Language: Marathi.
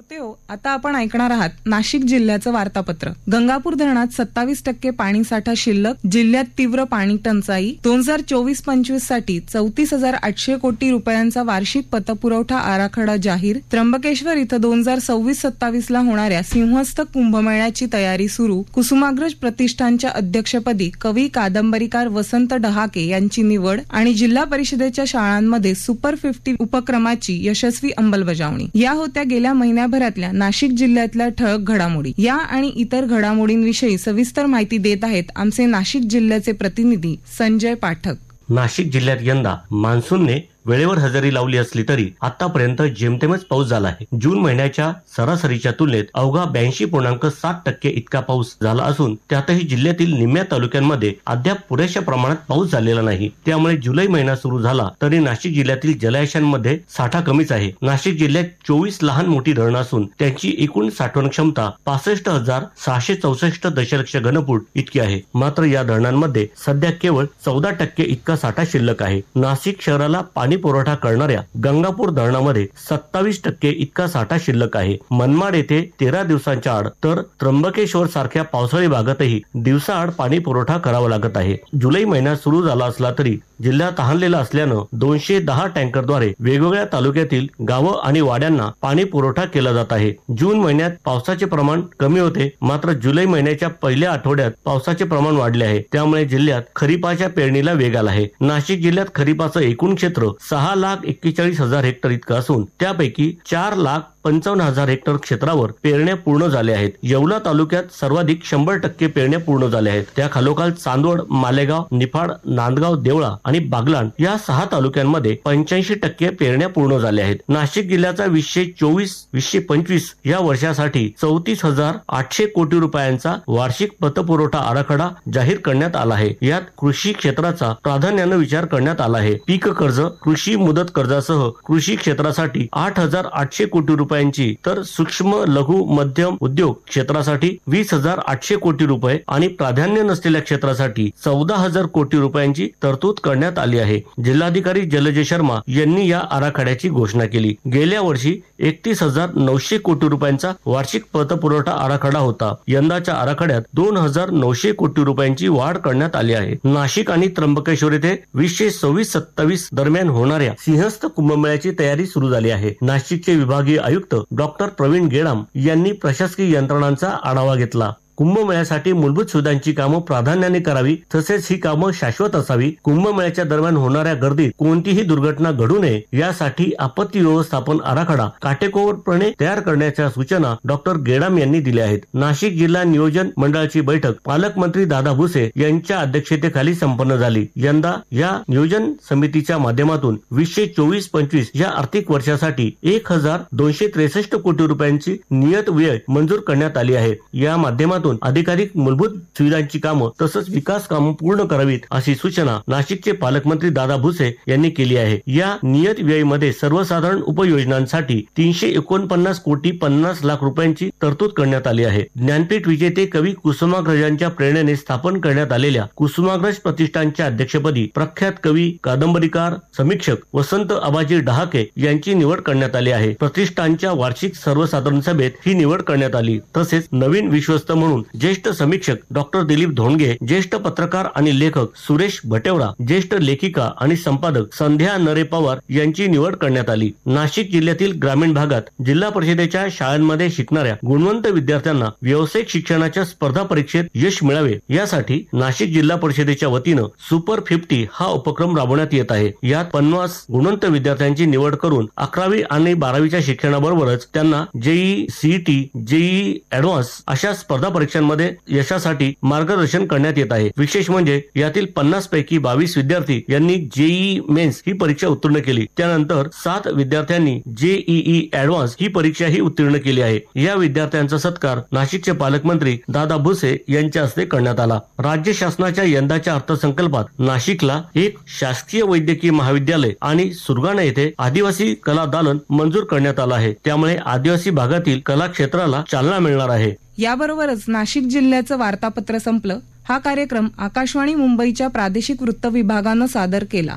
श्रोतेहो आता आपण ऐकणार आहात नाशिक जिल्ह्याचं वार्तापत्र. गंगापूर धरणात सत्तावीस टक्के पाणीसाठा शिल्लक जिल्ह्यात तीव्र पाणी टंचाई. दोन हजार चोवीस पंचवीससाठी चौतीस हजार आठशे कोटी रुपयांचा वार्षिक पतपुरवठा आराखडा जाहीर. त्र्यंबकेश्वर इथं दोन हजार सव्वीस सत्तावीस ला होणाऱ्या सिंहस्थ कुंभमेळ्याची तयारी सुरू. कुसुमाग्रज प्रतिष्ठानच्या अध्यक्षपदी कवी कादंबरीकार वसंत डहाके यांची निवड आणि जिल्हा परिषदेच्या शाळांमध्ये सुपर फिफ्टी उपक्रमाची यशस्वी अंमलबजावणी. या होत्या गेल्या महिन्याभरातल्या नाशिक जिल्ह्यातल्या ठळक घडामोडी या आणि इतर घडामोडींविषयी सविस्तर माहिती देत आहेत आमचे नाशिक जिल्ह्याचे प्रतिनिधी संजय पाठक. नाशिक जिल्ह्यात यंदा मान्सूनने वेळेवर हजेरी लावली असली तरी आतापर्यंत जेमतेमच पाऊस झाला आहे. जून महिन्याच्या सरासरीच्या तुलनेत अवघा ब्याऐंशी पूर्णांक सात टक्के इतका पाऊस झाला असून त्यातही जिल्ह्यातील निम्म्या तालुक्यांमध्ये अद्याप पुरेशा प्रमाणात पाऊस झालेला नाही. त्यामुळे जुलै महिना सुरू झाला तरी नाशिक जिल्ह्यातील जलाशयांमध्ये साठा कमीच आहे. नाशिक जिल्ह्यात चोवीस लहान मोठी धरणं असून त्यांची एकूण साठवण क्षमता पासष्ट हजार सहाशे चौसष्ट दशलक्ष घनफूट इतकी आहे. मात्र या धरणांमध्ये सध्या केवळ चौदा टक्के इतका साठा शिल्लक आहे. नाशिक शहराला पाणी पुरवठा करणाऱ्या गंगापूर धरणामध्ये सत्तावीस टक्के इतका साठा शिल्लक आहे. मनमाड येथे तेरा दिवसांच्या आड तर त्र्यंबकेश्वर सारख्या पावसाळी भागातही दिवसाआड पाणी पुरवठा करावा लागत आहे. जुलै महिना सुरू झाला असला तरी जिल्हा तहानलेला असल्यानं दोनशे दहा टँकरद्वारे वेगवेगळ्या तालुक्यातील गावं आणि वाड्यांना पाणी पुरवठा केला जात आहे. जून महिन्यात पावसाचे प्रमाण कमी होते. मात्र जुलै महिन्याच्या पहिल्या आठवड्यात पावसाचे प्रमाण वाढले आहे. त्यामुळे जिल्ह्यात खरीपाच्या पेरणीला वेग आला आहे. नाशिक जिल्ह्यात खरीपाचं एकूण क्षेत्र सहा लाख एक्केचाळीस हजार हेक्टर इतकं असून त्यापैकी चार लाख पंचावन्न हजार हेक्टर क्षेत्रावर पेरण्या पूर्ण झाल्या आहेत. येवला तालुक्यात सर्वाधिक शंभर टक्के पेरण्या पूर्ण झाल्या आहेत. त्या खालोखाल चांदवड मालेगाव निफाड नांदगाव देवळा आणि बागलाण या सहा तालुक्यांमध्ये पंच्याऐंशी टक्के पेरण्या पूर्ण झाल्या आहेत. नाशिक जिल्ह्याचा वीसशे चोवीस वीसशे पंचवीस या वर्षासाठी चौतीस हजार आठशे कोटी रुपयांचा वार्षिक पतपुरवठा आराखडा जाहीर करण्यात आला आहे. यात कृषी क्षेत्राचा प्राधान्यानं विचार करण्यात आला आहे. पीक कर्ज कृषी मुदत कर्जासह कृषी क्षेत्रासाठी आठ हजार आठशे कोटी रुपयांची तर सूक्ष्म लघु मध्यम उद्योग क्षेत्रासाठी वीस हजार आठशे कोटी रुपये आणि प्राधान्य नसलेल्या क्षेत्रासाठी चौदा हजार कोटी रुपयांची तरतूद करण्यात आली आहे. जिल्हाधिकारी जलजय शर्मा यांनी या आराखड्याची घोषणा केली. गेल्या वर्षी एकतीस हजार नऊशे कोटी रुपयांचा वार्षिक पतपुरवठा आराखडा होता. यंदाच्या आराखड्यात दोन हजार नऊशे कोटी रुपयांची वाढ करण्यात आली आहे. नाशिक आणि त्र्यंबकेश्वर येथे वीसशे सव्वीस सत्तावीस दरम्यान होणाऱ्या सिंहस्थ कुंभमेळ्याची तयारी सुरू झाली आहे. नाशिकचे विभागीय आयुक्त डॉक्टर प्रवीण गेडाम यांनी प्रशासकीय यंत्रणांचा आढावा घेतला. कुंभमेळ्यासाठी मूलभूत सुविधांची कामं प्राधान्याने करावी तसेच ही कामं शाश्वत असावी. कुंभमेळ्याच्या दरम्यान होणाऱ्या गर्दीत कोणतीही दुर्घटना घडू नये यासाठी आपत्ती व्यवस्थापन आराखडा काटेकोरपणे तयार करण्याच्या सूचना डॉक्टर गेडाम यांनी दिल्या आहेत. नाशिक जिल्हा नियोजन मंडळाची बैठक पालकमंत्री दादा भुसे यांच्या अध्यक्षतेखाली संपन्न झाली. यंदा या नियोजन समितीच्या माध्यमातून वीसशे चोवीस पंचवीस या आर्थिक वर्षासाठी एक हजार दोनशे त्रेसष्ट कोटी रुपयांची नियत व्यय मंजूर करण्यात आली आहे. या माध्यमातून माध्यमातून अधिकाधिक मूलभूत सुविधांची कामं तसंच विकास कामं पूर्ण करावीत अशी सूचना नाशिकचे पालकमंत्री दादा भुसे यांनी केली आहे. या नियत व्ययमध्ये सर्वसाधारण उपयोजनांसाठी तीनशे एकोणपन्नास कोटी पन्नास लाख रुपयांची तरतूद करण्यात आली आहे. ज्ञानपीठ विजेते कवी कुसुमाग्रजांच्या प्रेरणेने स्थापन करण्यात आलेल्या कुसुमाग्रज प्रतिष्ठानच्या अध्यक्षपदी प्रख्यात कवी कादंबरीकार समीक्षक वसंत आबाजी डहाके यांची निवड करण्यात आली आहे. प्रतिष्ठानच्या वार्षिक सर्वसाधारण सभेत ही निवड करण्यात आली. तसेच नवीन विश्वस्त म्हणून ज्येष्ठ समीक्षक डॉक्टर दिलीप धोंडगे ज्येष्ठ पत्रकार आणि लेखक सुरेश भटेवडा ज्येष्ठ लेखिका आणि संपादक संध्या नरे पवार यांची निवड करण्यात आली. नाशिक जिल्ह्यातील ग्रामीण भागात जिल्हा परिषदेच्या शाळांमध्ये शिकणाऱ्या गुणवंत विद्यार्थ्यांना व्यावसायिक शिक्षणाच्या स्पर्धा परीक्षेत यश मिळावे यासाठी नाशिक जिल्हा परिषदेच्या वतीनं सुपर फिफ्टी हा उपक्रम राबवण्यात येत आहे. यात पन्नास गुणवंत विद्यार्थ्यांची निवड करून अकरावी आणि बारावीच्या शिक्षणाबरोबरच त्यांना जेई सीईटी जेई ऍडव्हान्स अशा स्पर्धा परीक्षांमध्ये यशासाठी मार्गदर्शन करण्यात येत आहे. विशेष म्हणजे यातील पन्नास पैकी बावीस विद्यार्थी यांनी जेईई मेन्स ही परीक्षा उत्तीर्ण केली. त्यानंतर सात विद्यार्थ्यांनी जेईई ऍडव्हान्स ही परीक्षाही उत्तीर्ण केली आहे. या विद्यार्थ्यांचा सत्कार नाशिकचे पालकमंत्री दादा भुसे यांच्या हस्ते करण्यात आला. राज्य शासनाच्या यंदाच्या अर्थसंकल्पात नाशिकला एक शासकीय वैद्यकीय महाविद्यालय आणि सुरगाणा येथे आदिवासी कला दालन मंजूर करण्यात आलं आहे. त्यामुळे आदिवासी भागातील कला क्षेत्राला चालना मिळणार आहे. याबरोबरच नाशिक जिल्ह्याचं वार्तापत्र संपलं. हा कार्यक्रम आकाशवाणी मुंबईच्या प्रादेशिक वृत्त विभागानं सादर केला.